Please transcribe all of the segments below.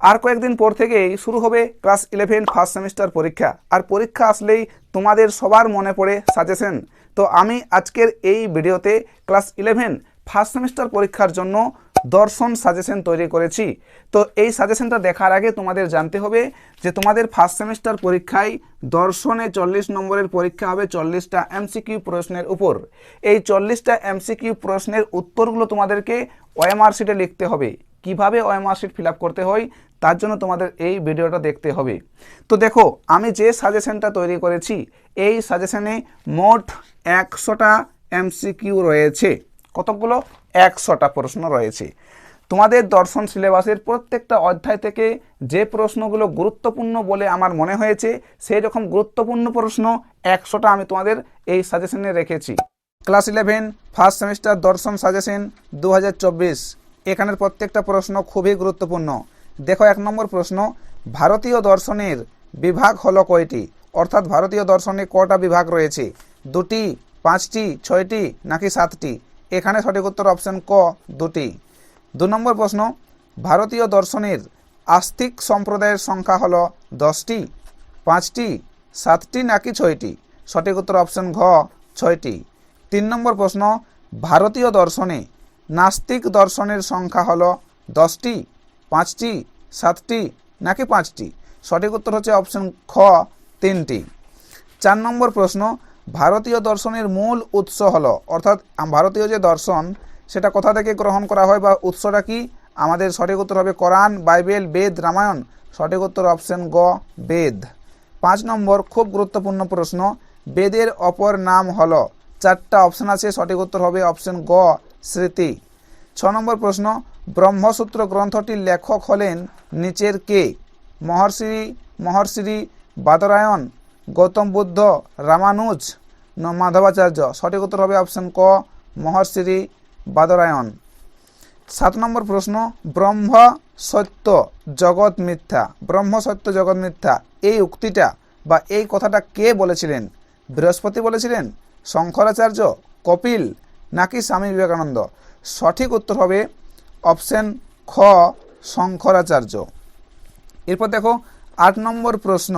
আর কয়েকদিন পর থেকেই শুরু হবে ক্লাস ইলেভেন ফার্স্ট সেমিস্টার পরীক্ষা। আর পরীক্ষা আসলেই তোমাদের সবার মনে পড়ে সাজেশন তো আমি আজকের এই ভিডিওতে ক্লাস ইলেভেন ফার্স্ট সেমিস্টার পরীক্ষার জন্য দর্শন সাজেশন তৈরি করেছি। তো এই সাজেশনটা দেখার আগে তোমাদের জানতে হবে যে তোমাদের ফার্স্ট সেমিস্টার পরীক্ষায় দর্শনে চল্লিশ নম্বরের পরীক্ষা হবে চল্লিশটা এমসিকিউ প্রশ্নের উপর। এই চল্লিশটা এমসিকিউ প্রশ্নের উত্তরগুলো তোমাদেরকে ওএমআর লিখতে হবে। কীভাবে ওএমআর শিট ফিল করতে হয়, তার জন্য তোমাদের এই ভিডিওটা দেখতে হবে। তো দেখো, আমি যে সাজেশনটা তৈরি করেছি, এই সাজেশনে মোট একশোটা এমসিকিউ রয়েছে। কতগুলো? একশোটা প্রশ্ন রয়েছে। তোমাদের দর্শন সিলেবাসের প্রত্যেকটা অধ্যায় থেকে যে প্রশ্নগুলো গুরুত্বপূর্ণ বলে আমার মনে হয়েছে, সেই রকম গুরুত্বপূর্ণ প্রশ্ন একশোটা আমি তোমাদের এই সাজেশনে রেখেছি। ক্লাস ইলেভেন, ফার্স্ট সেমিস্টার দর্শন সাজেশন দু এখানের প্রত্যেকটা প্রশ্ন খুবই গুরুত্বপূর্ণ। দেখো, এক নম্বর প্রশ্ন, ভারতীয় দর্শনের বিভাগ হলো কয়টি? অর্থাৎ ভারতীয় দর্শনে কটা বিভাগ রয়েছে? দুটি, পাঁচটি, ছয়টি, নাকি সাতটি? এখানে সঠিক উত্তর অপশন ক, দুটি। দু নম্বর প্রশ্ন, ভারতীয় দর্শনের আস্তিক সম্প্রদায়ের সংখ্যা হলো দশটি, পাঁচটি, সাতটি, নাকি ছয়টি? সঠিক উত্তর অপশন ঘ, ছয়টি। তিন নম্বর প্রশ্ন, ভারতীয় দর্শনে নাস্তিক দর্শনের সংখ্যা হল দশটি, পাঁচটি, সাতটি নাকি পাঁচটি? সঠিক উত্তর হচ্ছে অপশন খ, তিনটি। চার নম্বর প্রশ্ন, ভারতীয় দর্শনের মূল উৎস হল, অর্থাৎ ভারতীয় যে দর্শন, সেটা কোথা থেকে গ্রহণ করা হয় বা উৎসটা কি? আমাদের সঠিক উত্তর হবে কোরআন, বাইবেল, বেদ, রামায়ণ। সঠিক উত্তর অপশন গ, বেদ। পাঁচ নম্বর, খুব গুরুত্বপূর্ণ প্রশ্ন, বেদের অপর নাম হল। চারটা অপশন আছে, সঠিক উত্তর হবে অপশন গ স্মৃতি। ছ নম্বর প্রশ্ন, ব্রহ্মসূত্র গ্রন্থটির লেখক হলেন নিচের কে? মহর্ষি মহর্ষি বাদরায়ণ, গৌতম বুদ্ধ, রামানুজ মাধবাচার্য? সঠিক উত্তর হবে অপশন ক মহর্ষি বাদরায়ণ। সাত নম্বর প্রশ্ন ব্রহ্ম সত্য জগৎ মিথ্যা? ব্রহ্ম সত্য জগৎ মিথ্যা। এই উক্তিটা বা এই কথাটা কে বলেছিলেন? বৃহস্পতি বলেছিলেন? শঙ্করাচার্য? কপিল? নাকি স্বামী বিবেকানন্দ? সঠিক উত্তর হবে অপশন খ, শঙ্করাচার্য। এরপর দেখো, আট নম্বর প্রশ্ন।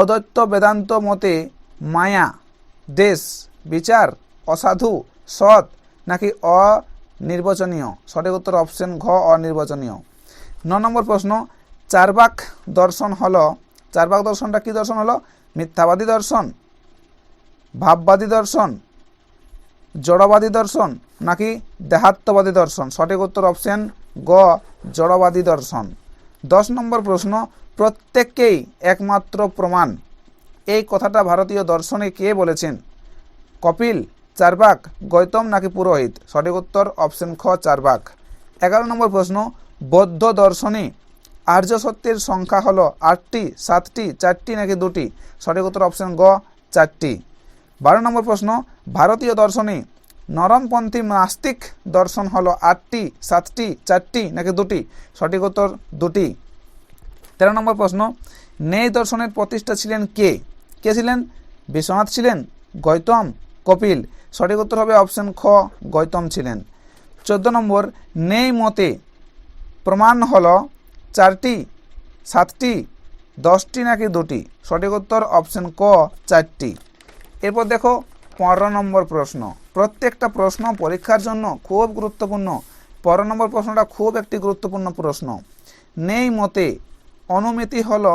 অদ্বৈত বেদান্ত মতে মায়া, দেশ, বিচার, অসাধু, সৎ নাকি অনির্বাচনীয়? সঠিক উত্তর অপশন ঘ, অনির্বাচনীয়। ন নম্বর প্রশ্ন, চারবাক দর্শন হলো, চারবাক দর্শনটা কি দর্শন হলো? মিথ্যাবাদী দর্শন, ভাববাদী দর্শন জড়বাদী দর্শন নাকি দেহাত্মবাদী দর্শন? সঠিক উত্তর অপশন গ, জড়বাদী দর্শন। দশ নম্বর প্রশ্ন, প্রত্যেককেই একমাত্র প্রমাণ। এই কথাটা ভারতীয় দর্শনে কে বলেছেন? কপিল, চারবাক, গৌতম নাকি পুরোহিত? সঠিক উত্তর অপশন খ, চারবাক। এগারো নম্বর প্রশ্ন, বৌদ্ধ দর্শনে আর্য সত্যের সংখ্যা হলো আটটি, সাতটি, চারটি নাকি দুটি? সঠিক উত্তর অপশন গ, চারটি। বারো নম্বর প্রশ্ন, ভারতীয় দর্শনে, নরমপন্থী নাস্তিক দর্শন হলো আটটি, সাতটি, চারটি নাকি দুটি? সঠিক উত্তর দুটি। তেরো নম্বর প্রশ্ন, নেই দর্শনের প্রতিষ্ঠা ছিলেন কে? কে ছিলেন? বিশ্বনাথ ছিলেন, গৌতম, কপিল। সঠিক উত্তর হবে অপশন খ, গৌতম ছিলেন। চোদ্দ নম্বর, নেই মতে প্রমাণ হলো চারটি, সাতটি, দশটি নাকি দুটি? সঠিক উত্তর অপশন ক, চারটি। এরপর দেখো পনেরো নম্বর প্রশ্ন। প্রত্যেকটা প্রশ্ন পরীক্ষার জন্য খুব গুরুত্বপূর্ণ। পনেরো নম্বর প্রশ্নটা খুব একটি গুরুত্বপূর্ণ প্রশ্ন। নেই মতে অনুমিতি হল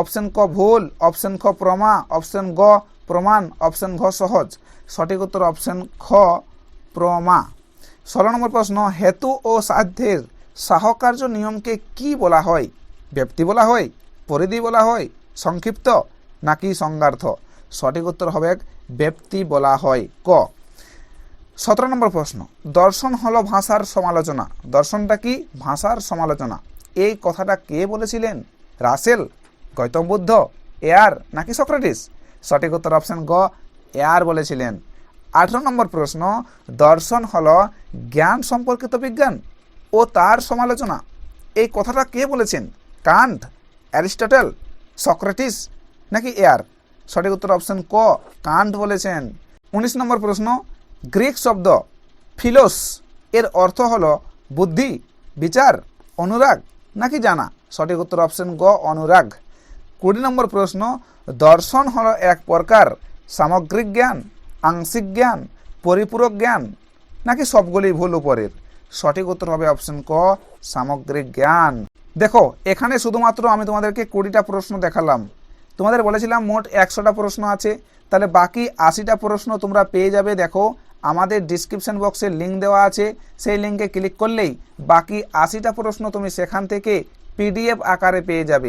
অপশন ক ভুল, অপশন খ প্রমা, অপশন গ প্রমাণ, অপশন ঘ সহজ। সঠিক উত্তর অপশন খ প্রমা। ষোলো নম্বর প্রশ্ন, হেতু ও সাধ্যের সাহকার্য নিয়মকে কি বলা হয়? ব্যক্তি বলা হয়? পরিধি বলা হয়? সংক্ষিপ্ত নাকি সংজ্ঞার্থ? সঠিক উত্তর হবে ব্যক্তি বলা হয়। ক, সতেরো নম্বর প্রশ্ন, দর্শন হলো ভাষার সমালোচনা। দর্শনটা কি? ভাষার সমালোচনা। এই কথাটা কে বলেছিলেন? রাসেল, গৌতম বুদ্ধ, এয়ার নাকি সক্রেটিস? সঠিক উত্তর অপশন গ, এয়ার বলেছিলেন। আঠেরো নম্বর প্রশ্ন, দর্শন হলো জ্ঞান সম্পর্কিত বিজ্ঞান ও তার সমালোচনা। এই কথাটা কে বলেছেন? কান্ট, অ্যারিস্টটল, সক্রেটিস নাকি এয়ার? সঠিক উত্তর অপশন ক, কান্ট বলেছেন। উনিশ নম্বর প্রশ্ন, গ্রিক শব্দ ফিলোস এর অর্থ হল বুদ্ধি, বিচার, অনুরাগ নাকি জানা? সঠিক উত্তর অপশন গ, অনুরাগ। কুড়ি নম্বর প্রশ্ন, দর্শন হল এক প্রকার, সামগ্রিক জ্ঞান, আংশিক জ্ঞান, পরিপূরক জ্ঞান নাকি সবগুলি ভুল উপরের? সঠিক উত্তর হবে অপশন ক, সামগ্রিক জ্ঞান। দেখো, এখানে শুধুমাত্র আমি তোমাদেরকে কুড়িটা প্রশ্ন দেখালাম। তোমাদের বলেছিলাম মোট একশোটা প্রশ্ন আছে, তাহলে বাকি আশিটা প্রশ্ন তোমরা পেয়ে যাবে, দেখো, আমাদের ডিসক্রিপশন বক্সে লিঙ্ক দেওয়া আছে, সেই লিঙ্কে ক্লিক করলেই বাকি আশিটা প্রশ্ন তুমি সেখান থেকে পিডিএফ আকারে পেয়ে যাবে।